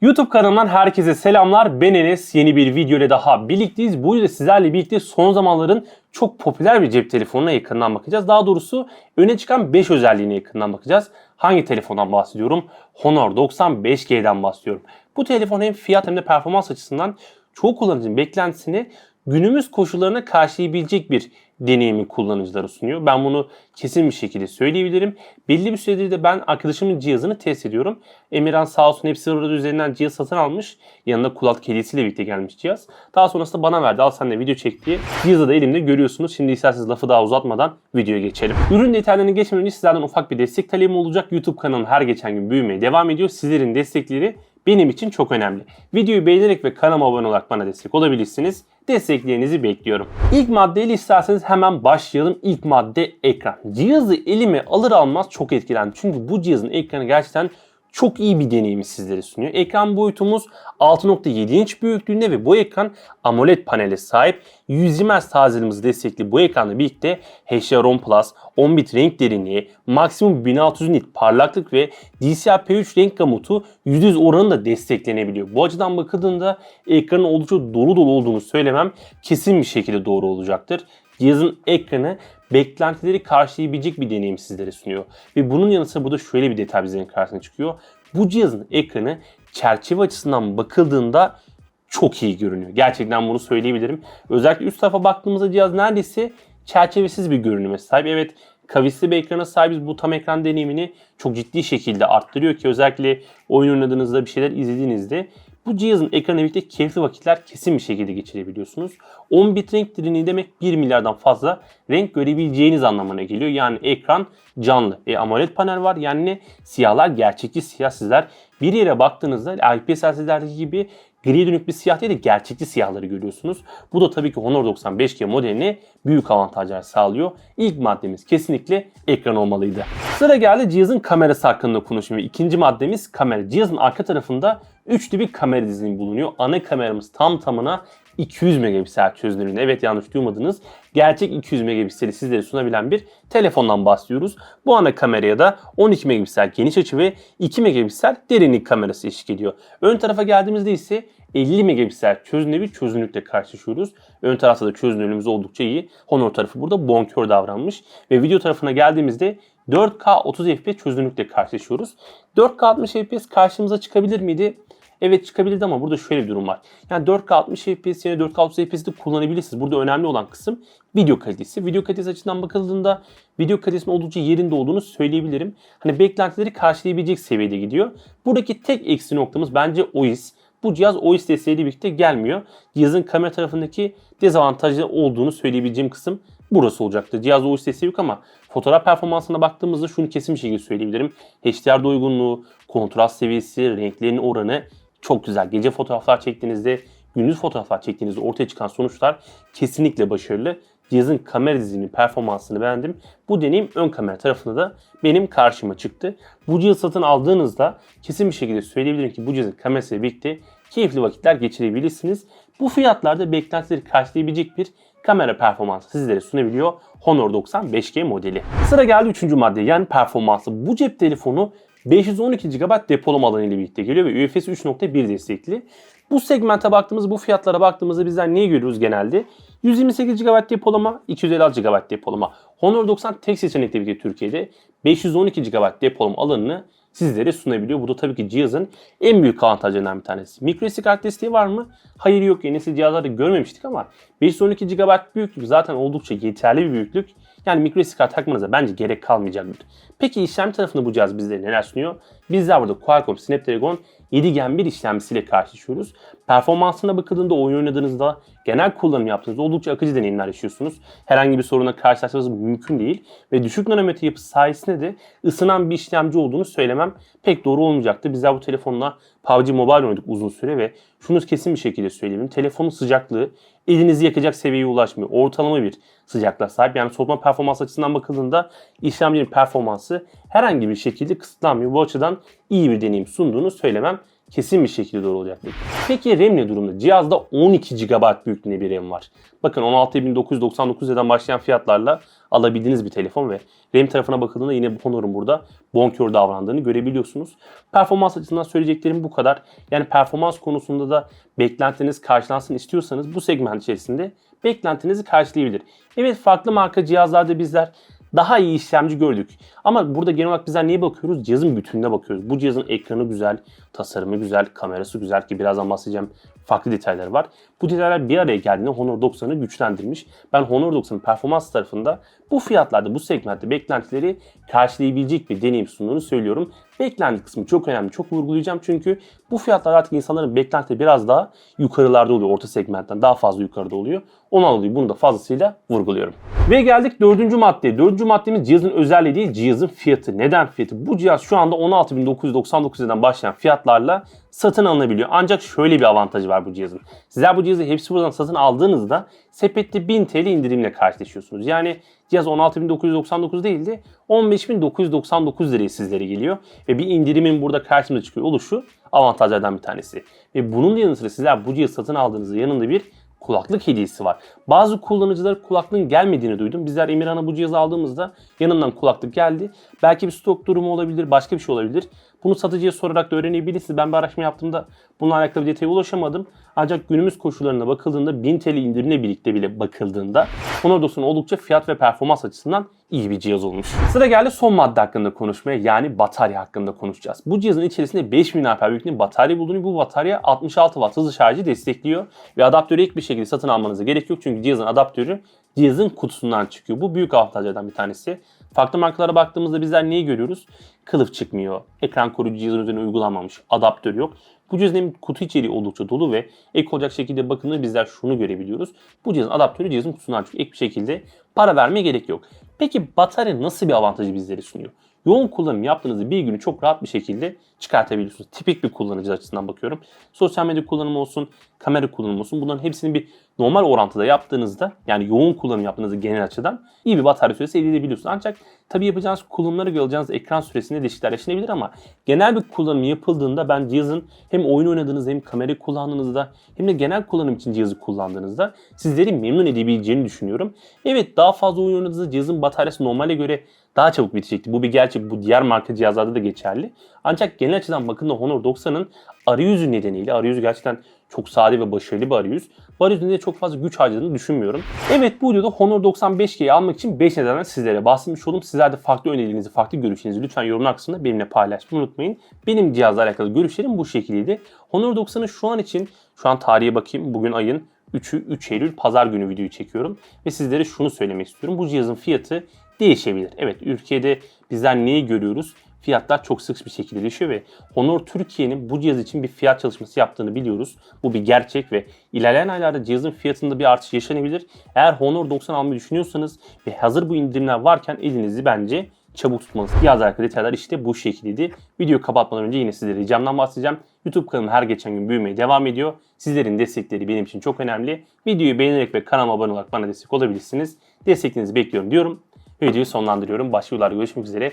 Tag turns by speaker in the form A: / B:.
A: YouTube kanalımdan herkese selamlar. Ben Enes. Yeni bir video ile daha birlikteyiz. Bu yüzden sizlerle birlikte son zamanların çok popüler bir cep telefonuna yakından bakacağız. Daha doğrusu öne çıkan 5 özelliğine yakından bakacağız. Hangi telefondan bahsediyorum? Honor 95G'den bahsediyorum. Bu telefon hem fiyat hem de performans açısından çoğu kullanıcının beklentisini günümüz koşullarına karşılayabilecek bir deneyimi kullanıcılara sunuyor. Ben bunu kesin bir şekilde söyleyebilirim. Belli bir süredir de ben arkadaşımın cihazını test ediyorum. Emirhan sağ olsun hepsi orada üzerinden cihaz satın almış. Yanında kulak hediyesiyle birlikte gelmiş cihaz. Daha sonrasında bana verdi. Al sen de video çek diye. Cihazı da elimde görüyorsunuz. Şimdi isterseniz lafı daha uzatmadan videoya geçelim. Ürün detaylarını geçmeden önce sizlerden ufak bir destek talebim olacak. YouTube kanalım her geçen gün büyümeye devam ediyor. Sizlerin destekleri benim için çok önemli. Videoyu beğenerek ve kanalıma abone olarak bana destek olabilirsiniz. Desteklerinizi bekliyorum. İlk maddeyle isterseniz hemen başlayalım. İlk madde ekran. Cihazı elime alır almaz çok etkilendim. Çünkü bu cihazın ekranı gerçekten çok iyi bir deneyimi sizlere sunuyor. Ekran boyutumuz 6.7 inç büyüklüğünde ve bu ekran AMOLED panele sahip. 120 Hz tazelimizi destekli bu ekranla birlikte HDR10 Plus, 10 bit renk derinliği, maksimum 1600 nit parlaklık ve DCI-P3 renk gamutu %100 oranında desteklenebiliyor. Bu açıdan bakıldığında ekranın oldukça dolu dolu olduğunu söylemem kesin bir şekilde doğru olacaktır. Cihazın ekranı beklentileri karşılayabilecek bir deneyim sizlere sunuyor. Ve bunun yanı sıra burada şöyle bir detay bizlerin karşısına çıkıyor. Bu cihazın ekranı çerçeve açısından bakıldığında çok iyi görünüyor. Gerçekten bunu söyleyebilirim. Özellikle üst tarafa baktığımızda cihaz neredeyse çerçevesiz bir görünüme sahip. Evet kavisli bir ekrana sahibiz. Bu tam ekran deneyimini çok ciddi şekilde arttırıyor ki özellikle oyun oynadığınızda bir şeyler izlediğinizde bu cihazın ekranı birlikte keyifli vakitler kesin bir şekilde geçirebiliyorsunuz. 10 bit renk derinliği demek 1 milyardan fazla renk görebileceğiniz anlamına geliyor. Yani ekran canlı. E, AMOLED panel var yani ne? Siyahlar gerçekçi siyah sizler. Bir yere baktığınızda IPS LCD'lerdeki gibi gri dönük bir siyah değil de gerçekçi siyahları görüyorsunuz. Bu da tabii ki Honor 95G modeline büyük avantajlar sağlıyor. İlk maddemiz kesinlikle ekran olmalıydı. Sıra geldi cihazın kamerası hakkında konuşmaya. İkinci maddemiz kamera. Cihazın arka tarafında üçlü bir kamera dizilimi bulunuyor. Ana kameramız tam tamına 200 megapiksel çözünürlüğünde. Evet yanlış duymadınız. Gerçek 200 megapikseli sizlere sunabilen bir telefondan bahsediyoruz. Bu ana kameraya da 12 megapiksel geniş açı ve 2 megapiksel derinlik kamerası eşlik ediyor. Ön tarafa geldiğimizde ise 50 megapiksel çözünürlüğü bir çözünürlükle karşılaşıyoruz. Ön tarafta da çözünürlüğümüz oldukça iyi. Honor tarafı burada bonkör davranmış. Ve video tarafına geldiğimizde 4K 30 FPS çözünürlükle karşılaşıyoruz. 4K 60 FPS karşımıza çıkabilir miydi? Evet çıkabilirdi ama burada şöyle bir durum var. Yani 4K 60 FPS yerine 4K 30 FPS'de kullanabilirsiniz. Burada önemli olan kısım video kalitesi. Video kalitesi açısından bakıldığında video kalitesinin oldukça yerinde olduğunu söyleyebilirim. Hani beklentileri karşılayabilecek seviyede gidiyor. Buradaki tek eksi noktamız bence OIS. Bu cihaz OIS desteğiyle birlikte gelmiyor. Cihazın kamera tarafındaki dezavantajlı olduğunu söyleyebileceğim kısım burası olacaktır. Cihaz OIS desteği yok ama fotoğraf performansına baktığımızda şunu kesin bir şekilde söyleyebilirim. HDR uygunluğu, kontrast seviyesi, renklerin oranı çok güzel. Gece fotoğraflar çektiğinizde, gündüz fotoğraflar çektiğinizde ortaya çıkan sonuçlar kesinlikle başarılı. Cihazın kamera dizilimi performansını beğendim. Bu deneyim ön kamera tarafında da benim karşıma çıktı. Bu cihaz satın aldığınızda kesin bir şekilde söyleyebilirim ki bu cihazın kamerasıyla birlikte keyifli vakitler geçirebilirsiniz. Bu fiyatlarda beklentileri karşılayabilecek bir kamera performansı sizlere sunabiliyor Honor 95G modeli. Sıra geldi 3. madde yani performansı. Bu cep telefonu 512 GB depolama alanı ile birlikte geliyor ve UFS 3.1 destekli. Bu segmente baktığımız, bu fiyatlara baktığımızda bizler neyi görüyoruz genelde? 128 GB depolama, 256 GB depolama. Honor 90 tek seçenekle birlikte Türkiye'de 512 GB depolama alanını sizlere sunabiliyor. Bu da tabii ki cihazın en büyük avantajlarından bir tanesi. Micro kart desteği var mı? Hayır yok. Yeni nesil cihazlarda görmemiştik ama 512 GB büyüklük zaten oldukça yeterli bir büyüklük. Yani micro kart takmanıza bence gerek kalmayacaktır. Peki işlem tarafında bu cihaz bizlere neler sunuyor? Bizler burada Qualcomm Snapdragon 7 Gen 1 işlemcisiyle karşılaşıyoruz. Performansına bakıldığında oyun oynadığınızda genel kullanım yaptığınızda oldukça akıcı deneyimler yaşıyorsunuz. Herhangi bir soruna karşılaşmanız mümkün değil. Ve düşük nanometre yapısı sayesinde de ısınan bir işlemci olduğunu söylemem pek doğru olmayacaktı. Bizler bu telefonla PUBG Mobile oynadık uzun süre ve şunu kesin bir şekilde söyleyeyim. Telefonun sıcaklığı elinizi yakacak seviyeye ulaşmıyor. Ortalama bir sıcaklığa sahip. Yani soğutma performans açısından bakıldığında işlemcinin performansı herhangi bir şekilde kısıtlanmıyor. Bu açıdan iyi bir deneyim sunduğunu söylemem kesin bir şekilde doğru olacaktır. Peki RAM ne durumda? Cihazda 12 GB büyüklüğünde bir RAM var. Bakın 16.999 liradan başlayan fiyatlarla alabildiğiniz bir telefon ve RAM tarafına bakıldığında yine Honor'un burada bonkör davrandığını görebiliyorsunuz. Performans açısından söyleyeceklerim bu kadar. Yani performans konusunda da beklentiniz karşılansın istiyorsanız bu segment içerisinde beklentinizi karşılayabilir. Evet farklı marka cihazlarda bizler daha iyi işlemci gördük. Ama burada genel olarak bizler neye bakıyoruz? Cihazın bütününe bakıyoruz. Bu cihazın ekranı güzel, tasarımı güzel, kamerası güzel ki birazdan bahsedeceğim farklı detaylar var. Bu detaylar bir araya geldiğinde Honor 90'ı güçlendirmiş. Ben Honor 90'ın performans tarafında bu fiyatlarda, bu segmentte beklentileri karşılayabilecek bir deneyim sunduğunu söylüyorum. Beklenti kısmı çok önemli, çok vurgulayacağım çünkü bu fiyatlar artık insanların beklenti biraz daha yukarılarda oluyor, orta segmentten daha fazla yukarıda oluyor. Ondan dolayı bunu da fazlasıyla vurguluyorum. Ve geldik dördüncü maddeye. Dördüncü maddemiz cihazın özelliği değil, cihazın fiyatı. Neden fiyatı? Bu cihaz şu anda 16.999 liradan başlayan fiyatlarla satın alınabiliyor. Ancak şöyle bir avantajı var bu cihazın. Sizler bu cihazı hepsi buradan satın aldığınızda sepette 1000 TL indirimle karşılaşıyorsunuz. Yani cihaz 16.999 değil de 15.999 liraya sizlere geliyor. Ve bir indirimin burada karşımıza çıkıyor oluşu avantajlardan bir tanesi. Ve bunun yanı sıra sizler bu cihazı satın aldığınızda yanında bir kulaklık hediyesi var. Bazı kullanıcılar kulaklığın gelmediğini duydum. Bizler Emirhan'a bu cihazı aldığımızda yanından kulaklık geldi. Belki bir stok durumu olabilir, başka bir şey olabilir. Bunu satıcıya sorarak da öğrenebilirsiniz. Ben bir araştırma yaptığımda bununla alakalı bir detaya ulaşamadım. Ancak günümüz koşullarına bakıldığında 1000 TL indirimle birlikte bile bakıldığında Honor 90 oldukça fiyat ve performans açısından iyi bir cihaz olmuş. Sıra geldi son madde hakkında konuşmaya yani batarya hakkında konuşacağız. Bu cihazın içerisinde 5000 mAh büyüklüğünde batarya bulunuyor. Bu batarya 66 Watt hızlı şarjı destekliyor ve adaptörü ek bir şekilde satın almanıza gerek yok çünkü cihazın adaptörü cihazın kutusundan çıkıyor. Bu büyük avantajlardan bir tanesi. Farklı markalara baktığımızda bizler neyi görüyoruz? Kılıf çıkmıyor. Ekran koruyucu cihazın üzerine uygulanmamış. Adaptör yok. Bu cihazın kutu içeriği oldukça dolu ve ek olacak şekilde bakımda bizler şunu görebiliyoruz. Bu cihazın adaptörü cihazın kutusundan çıkıyor. Ek bir şekilde para vermeye gerek yok. Peki batarya nasıl bir avantajı bizlere sunuyor? Yoğun kullanım yaptığınızda bir günü çok rahat bir şekilde çıkartabiliyorsunuz. Tipik bir kullanıcı açısından bakıyorum. Sosyal medya kullanımı olsun, kamera kullanımı olsun bunların hepsini bir normal orantıda yaptığınızda yani yoğun kullanım yaptığınızda genel açıdan iyi bir batarya süresi elde edebiliyorsunuz. Ancak tabi yapacağınız kullanımlara göre alacağınız ekran süresinde değişiklikler yaşanabilir ama genel bir kullanım yapıldığında ben cihazın hem oyun oynadığınızda hem kamera kullandığınızda hem de genel kullanım için cihazı kullandığınızda sizleri memnun edebileceğini düşünüyorum. Evet daha fazla oyun oynadığınızda cihazın bataryası normale göre daha çabuk bitecekti. Bu bir gerçek. Bu diğer marka cihazlarda da geçerli. Ancak genel açıdan bakın da Honor 90'ın arayüzü nedeniyle arayüzü gerçekten çok sade ve başarılı bir arayüz. Bu çok fazla güç harcadığını düşünmüyorum. Evet bu videoda Honor 95G'yi almak için 5 nedenden sizlere bahsetmiş oldum. Sizler de farklı önerilerinizi, farklı görüşlerinizi lütfen yorumlar kısmında benimle paylaşmayı unutmayın. Benim cihazla alakalı görüşlerim bu şekildeydi. Honor 90'ı şu an için, şu an tarihe bakayım. Bugün ayın 3'ü 3 Eylül pazar günü videoyu çekiyorum. Ve sizlere şunu söylemek istiyorum. Bu cihazın fiyatı değişebilir. Evet ülkede bizler neyi görüyoruz? Fiyatlar çok sık bir şekilde değişiyor ve Honor Türkiye'nin bu cihaz için bir fiyat çalışması yaptığını biliyoruz. Bu bir gerçek ve ilerleyen aylarda cihazın fiyatında bir artış yaşanabilir. Eğer Honor 90 almayı düşünüyorsanız ve hazır bu indirimler varken elinizi bence çabuk tutmanız. Cihaz arka detaylar işte bu şekildeydi. Videoyu kapatmadan önce yine sizlere ricamdan bahsedeceğim. YouTube kanalım her geçen gün büyümeye devam ediyor. Sizlerin destekleri benim için çok önemli. Videoyu beğenerek ve kanalıma abone olarak bana destek olabilirsiniz. Desteklerinizi bekliyorum diyorum. Videoyu sonlandırıyorum. Başka görüşmek üzere.